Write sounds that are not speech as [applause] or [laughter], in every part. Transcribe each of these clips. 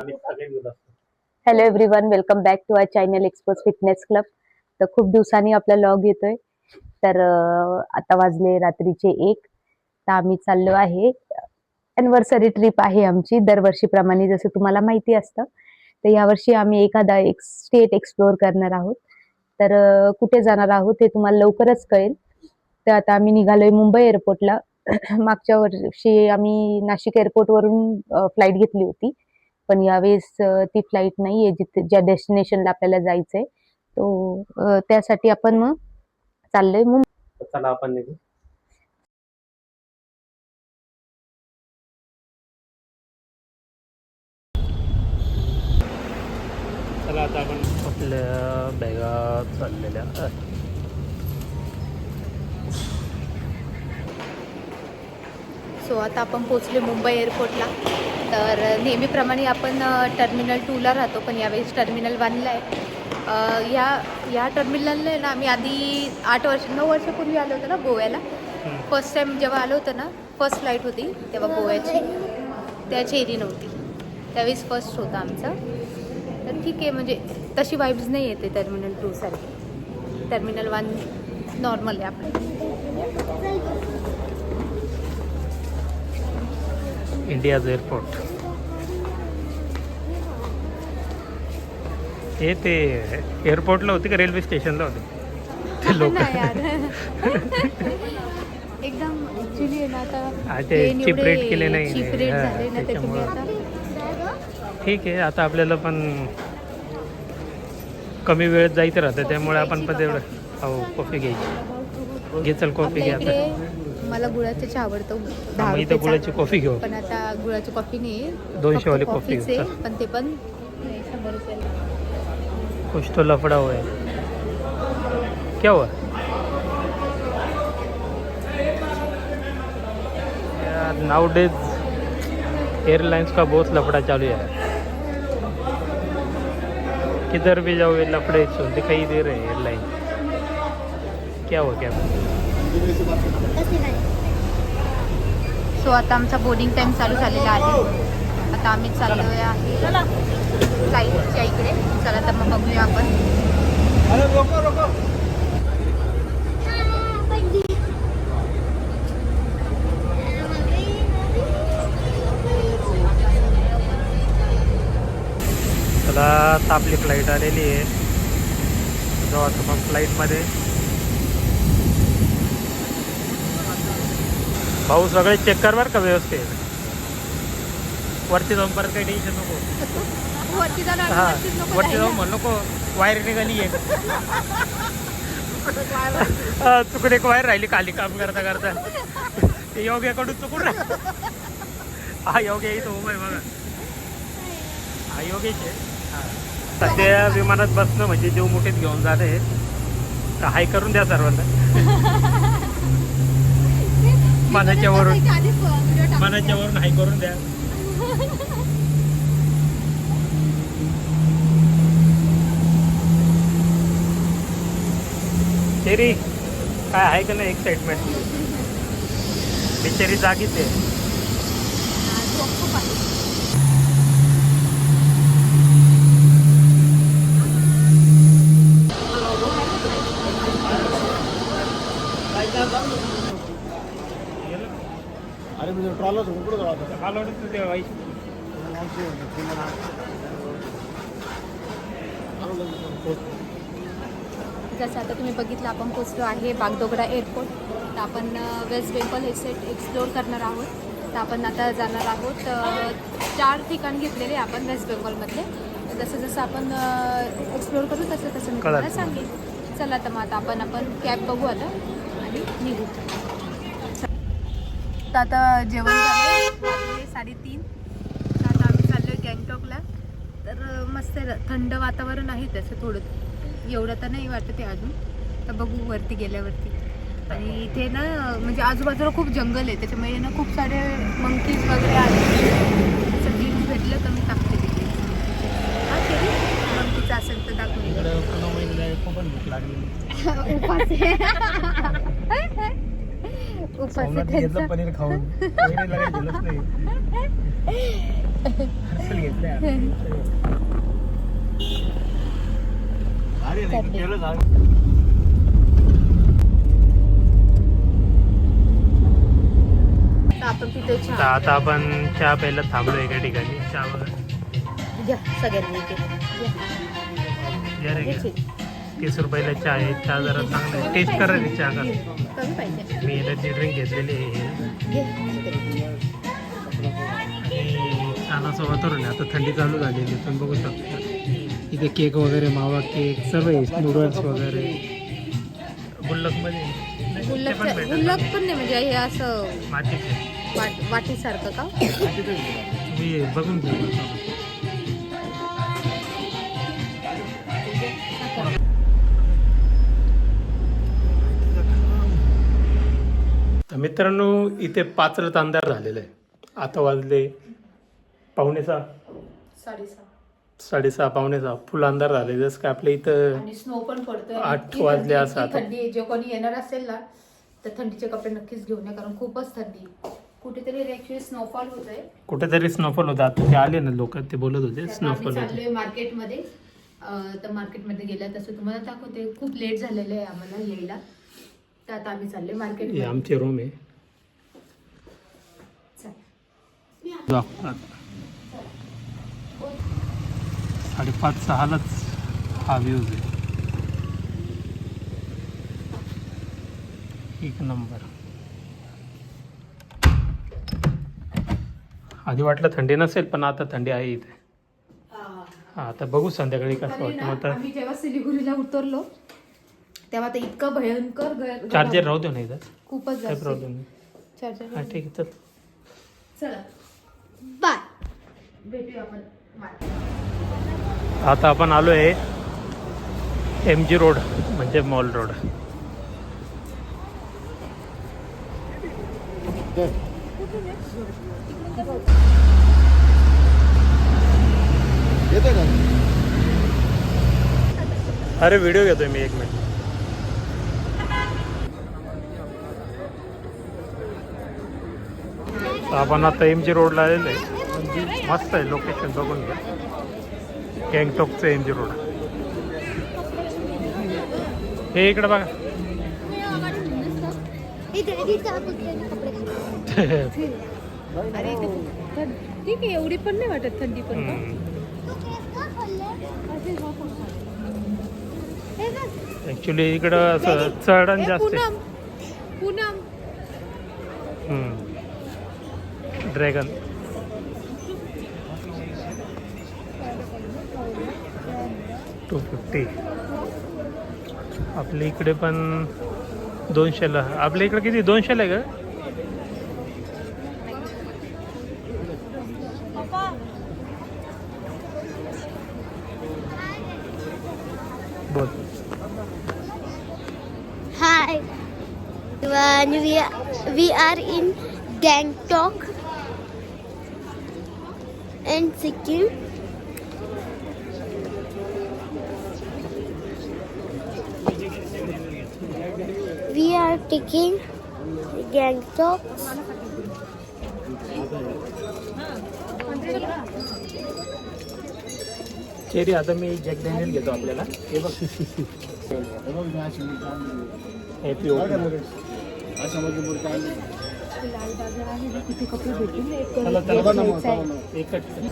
Hello everyone welcome back to our channel expose fitness club तर खूप दिवसांनी आपला लॉग येतोय. तर आता वाजले रात्रीचे एक. तर आम्ही चाललो आहे. अनिव्हर्सरी ट्रिप आहे आमची दरवर्षीप्रमाणे जसं तुम्हाला माहिती असतं. तर यावर्षी आम्ही एखादा एक स्टेट एक्सप्लोअर करणार आहोत. तर कुठे जाणार आहोत हे तुम्हाला लवकरच कळेल. तर आता आम्ही निघालोय मुंबई एअरपोर्टला [clears throat] मागच्या वर्षी आम्ही नाशिक एअरपोर्टवरून फ्लाईट घेतली होती. पण यावेळेस ती फ्लाईट नाही आहे जिथे ज्या डेस्टिनेशनला आपल्याला जायचंय तो त्यासाठी आपण मग चाललोय. मुंबई तर चला आपण निघू. चला आता आपण आपल्या बॅगा चाललेल्या सो आता आपण पोचले मुंबई एअरपोर्टला तर नेहमीप्रमाणे आपण टर्मिनल टूला राहतो पण यावेळेस टर्मिनल वनला आहे. या या टर्मिनलला आहे ना आम्ही आधी आठ वर्ष नऊ वर्षापूर्वी आलो होतो ना गोव्याला. फर्स्ट टाइम जेव्हा आलो होतं ना फर्स्ट फ्लाईट होती तेव्हा गोव्याची. त्याची एरी नव्हती. त्यावेळेस फर्स्ट होता आमचा. तर ठीक आहे म्हणजे तशी वाईब्स नाही येते टर्मिनल टू सारखी. टर्मिनल वन नॉर्मल आहे आपलं. India's airport. हे ते एअरपोर्टला होते का रेल्वे स्टेशनला होते? ते लोक. एकदम हा, एवढे rate केले नाही. हा, त्याच्यामुळे. ठीक आहे आता आपल्याला पण कमी वेळेत जायचं राहतं त्यामुळे आपण पण तेवढं हो कॉफी घ्यायची. घे चल कॉफी घे आपल्या आता. मला गुळाचा चहा आवडतो दहा इथं. गुळाची कॉफी घेऊ. पण आता गुळाची कॉफी नाही दोनशे वाली कॉफी आहे, पण ते पण शंभर रुपयाला कुछ तो लफड़ा हुआ है क्या हुआ? नाउ डेज एयरलाइंस का बहुत लफड़ा चालू है किधर भी जाओ ये लफड़े सुन दिखाई दे रहे हैं एयरलाइन क्या हुआ क्या सो आता आमचा बोर्डिंग टाइम चालू झालेला आहे. आता आम्ही चाललोय आहे फ्लाईटच्या इकडे. चला तर मग बघूया आपण. चला आता आपली फ्लाईट आलेली आहे. जाऊ आता मग फ्लाईटमध्ये भाऊ सगळे चेक कर बरं का व्यवस्थित. वरती जाऊन परत काही टेन्शन नको. वरती जाऊन हा वरती जाऊन म्हण नको वायर निघाली आहे. [laughs] चुकून एक वायर राहिली खाली काम करता करता. ते योग्याकडून चुकून हा योग्य इथं उभा आहे बघा. हा योगेश आहे. सध्या विमानात बसणं म्हणजे जीव मुठीत घेऊन जाते. तर हाय करून द्या सर्वांना. [laughs] मनाच्या वरून. मनाच्या वरून हाय करून द्या. शेरी काय आहे का नाही एक्साइटमेंट बिचारी जागीच आहे. म्हणजे जसं आता तुम्ही बघितलं आपण पोचलो आहे बागडोगरा एअरपोर्ट. तर आपण वेस्ट बेंगॉल हे सेट एक्सप्लोअर करणार आहोत. तर आपण आता जाणार आहोत चार ठिकाण घेतलेले आपण वेस्ट बेंगॉलमधले जसं जसं आपण एक्सप्लोअर करू तसं तसं मी तुम्हाला. सांगेन. चला तर मग आता आपण आपण कॅब बघू आता आणि निघू. तर आता जेवण झालं साडेतीन. तर आता आम्ही चाललो आहे गँगटॉकला. तर मस्त. थंड वातावरण आहे तसं थोडं. एवढं तर नाही वाटत आहे अजून. तर बघू वरती गेल्यावरती. आणि इथे ना म्हणजे आजूबाजूला खूप जंगल आहे. त्याच्यामुळे ना खूप सारे मंकीज वगैरे आहेत असं ग्लिम्स भेटलं तर मी टाकते तिथे. हा मंकीचं असेल तर दाखवून भूक लागली. [laughs] उपास घेतलं. पनीर खाऊन. आता. आपण चहा. आता आपण चहा प्यायला थांबलो एका ठिकाणी. चहा वगैरे. सगळ्यांनी तीस रुपयाला चहा आहे. चहा जरा चांगला टेस्ट करा रे चहा का कमी पाहिजे मी एनर्जी ड्रिंक घेतलेली आहे. आणि छान असं वातावरण आहे. आता थंडी चालू झालेली आहे, तुम्ही बघू शकता. इथे केक वगैरे मावा केक सर्व आहे नूडल्स वगैरे. गुल्लकमध्ये. ते पण गुल्लक भेटेल. गुल्लक पण नाही म्हणजे हे असं मातीचे वाट वाटीसारखं का? मी बघून घेऊ मित्रांनो इथे पाचरत अंधार झालेला आहे. आता वाजले पावणे सहा. साडेसहा. साडेसहा पावणे सहा. फुल अंधार झाले. जसं काय आपल्या इथं आणि स्नो पण पडतोय. आठ इतकी वाजले थंडी, असं इतकी आता. थंडी आहे. जे कोणी येणार असेल ना तर थंडीचे कपडे नक्कीच घेऊन या कारण खूपच थंडी आहे. कुठेतरी ऍक्च्युली स्नोफॉल होत आहे कुठेतरी स्नोफॉल होता. आता ते आले ना लोक ते बोलत होते स्नोफॉल होते चाललोय मार्केटमध्ये अं, तर मार्केटमध्ये गेल्या तसं तुम्हाला दाखवते खूप लेट झालेलं आहे आम्हाला यायला. तर आता आम्ही चाललोय हे मार्केट आमचे रूम आहे. साडेपाच सहालाच हा व्ह्यूज आहे एक नंबर आधी वाटलं थंडी नसेल पण आता थंडी आहे इथे. हा आता बघू संध्याकाळी कसं वाटतं मग आता आम्ही जेव्हा सिलिगुरीला उतरलो तेव्हा तर इतकं भयंकर चार्जर राहू दे ना इथं. खूपच काही जास्त प्रॉब्लेम नाही चार्जर हा ठीक आहे चल. चला. बाय. भेटूया आपण. market. आता आपण आलो आहे एम जी रोड म्हणजे मॉल रोड अरे व्हिडिओ घेतोय मी एक मिनिट आपण आता एम जी रोडला आलेलो आहे. मस्त आहे लोकेशन बघून घ्या. गँगटॉकचं एम जी रोड हे इकडे बघा. ठीक आहे एवढी पण नाही वाटत थंडी पण का? ॲक्च्युली इकडं असं चढ आणि ए, जास्त पूनम. ड्रॅगन. टू फिफ्टी आपल्या इकडे पण दोनशेला. आपल्या इकडे किती? दोनशेला आहे का? बोल. Hi we are in Gangtok and Sikkim. We are taking Gangtok. Cherry आता मी जॅक डॅनियल घेतो आपल्याला हे बघ हे बघ, लाल बाजार आहे ना कपडे एक घ्यायचा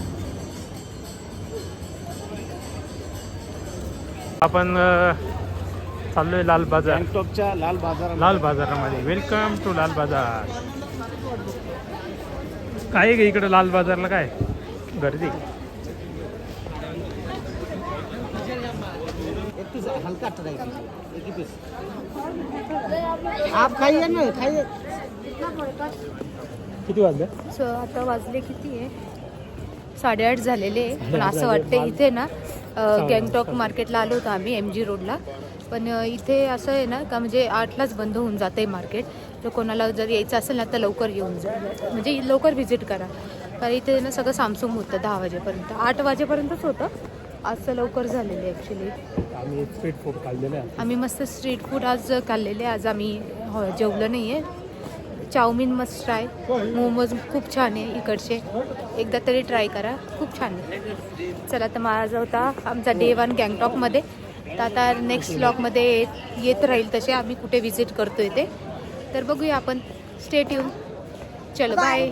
आपण चाललोय लाल बाजार. गँगटॉकच्या लाल बाजारात लाल बाजारामध्ये. वेलकम टू लाल बाजार. काय आहे इकडे लाल बाजारला काय? गर्दी. आप खाइए ना खाइए. किती वाजले? सो आता वाजले किती आहे? साडेआठ झालेले आहे. पण असं. वाटतं इथे ना. गँगटॉक मार्केटला आलो होतो आम्ही एम जी रोडला पण अ, इथे असं आहे ना का म्हणजे आठलाच बंद होऊन जाते मार्केट. तर कोणाला जर यायचं असेल ना तर लवकर येऊन जा. म्हणजे लवकर व्हिजिट करा. कारण इथे ना सगळं सामसूम होतं दहा वाजेपर्यंत. आठ वाजेपर्यंतच होतं. असं लवकर झालेलं आहे ॲक्च्युली आम्ही स्ट्रीट फूड खाल्लेलं आहे. आम्ही मस्त स्ट्रीट फूड आज खाल्लेले आज आम्ही हो जेवलं नाही आहे चाऊमिन मस्त ट्राय मोमोज खूप छान आहे इकडचे. एकदा तरी ट्राय करा. खूप छान आहे. चला तर माझा होता आमचा डे वन गँगटॉकमध्ये तर आता नेक्स्ट ब्लॉगमध्ये येत येत राहील तसे. आम्ही कुठे विजिट करतोय ते. तर बघूया आपण. स्टेट येऊन चलो बाय